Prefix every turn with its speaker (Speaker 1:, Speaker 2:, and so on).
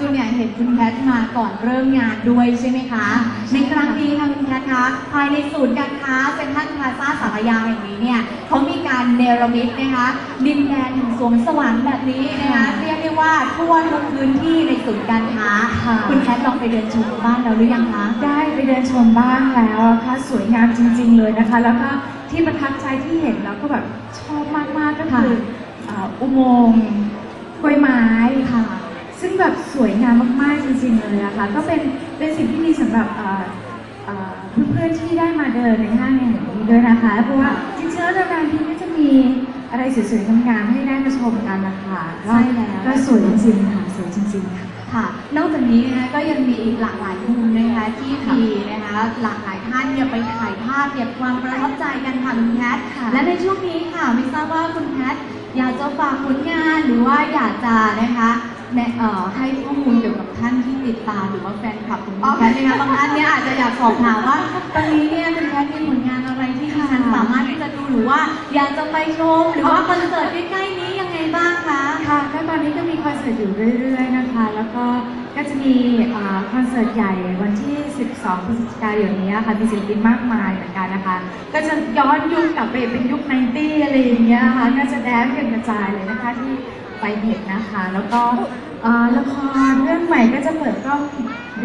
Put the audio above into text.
Speaker 1: จูเนียร์เห็นคุณแพทมาก่อนเริ่มงานด้วยใช่ไหมคะ ในครั้งนี้ค่ะคุณแพทคะภายในศูนย์การค้าเซ็นทรัลพลาซ่าสารยาแห่งนี้เนี่ยเขามีการเนรมิตนะคะดินแดนแห่งสวงสวรรค์แบบนี้นะคะเรียกได้ว่าทั่วทุกพื้นที่ในศูนย์การค้า
Speaker 2: ค่ะ
Speaker 1: คุณแพทลองไปเดินชมบ้านเราหรือยังคะ
Speaker 2: ได้ไปเดินชมบ้างแล้วอะค่ะสวยงามจริง ๆ เลยนะคะ แล้วก็ที่ประทับใจที่เห็นแล้วก็แบบชอบมากๆก็คืออ่าอุโมงค์กล้วยไม้
Speaker 1: ค่ะ
Speaker 2: ซึ่ง แบบสวยงามมากๆจริงๆเลยอะค่ะก็เป็นเป็นสิ่งที่ดีสำหรับเอ่อเอ่อเพื่อนๆที่ได้มาเดินในห้างแห่งนี้ด้วยนะคะเพราะว่าจริงๆแล้วนานๆทีก็จะมีอะไรสวยๆงามๆให้ได้มาชมกันนะคะก็
Speaker 1: ใช่แล้ว
Speaker 2: ก็สวยจริงๆค่ะสวยจริงๆค่ะ
Speaker 1: ค่ะนอกจากนี้นะคะก็ยังมีอีกหลากหลายมุมนะคะที่มีนะคะหลากหลายท่านเนี่ยไปถ่ายภาพเก็บความประทับใจกันค่ะคุณแพทย์
Speaker 2: ค่ะ
Speaker 1: และในช่วงนี้ค่ะไม่ทราบว่าคุณแพทย์อยากจะฝากผลงานหรือว่าอยากจะนะคะ แนะเอ่อให้ข้อมูลเกี่ยวกับท่านที่ติดตามหรือว่าแฟนคลับคุณแพทย์นะคะบางท่านเนี่ยอาจจะอยากสอบถามว่าตอนนี้เนี่ยคุณแพทย์มีผลงานอะไรที่ดิฉันสามารถที่จะดูหรือว่า อยากจะไปชมหรือว่าคอนเสิร์ตใกล้ๆนี้ยังไงบ้างคะ
Speaker 2: ค่ะก็ตอนนี้ก็มีคอนเสิร์ตอยู่เรื่อย ๆ นะคะ แล้วก็ ก็จะมีคอนเสิร์ตใหญ่วันที่ 12 พฤศจิกายนนี้ค่ะ มีศิลปินมากมายเหมือนกันนะคะ ก็จะย้อนยุคกลับไปเป็นยุค 90 อะไรอย่างเงี้ยค่ะ ก็จะแดนกันกระจายเลยนะคะที่ไปเห็นนะคะ แล้วก็ละครเรื่องใหม่ก็จะเปิดกล้อง